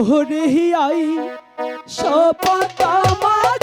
ওরে আই সপতা আমার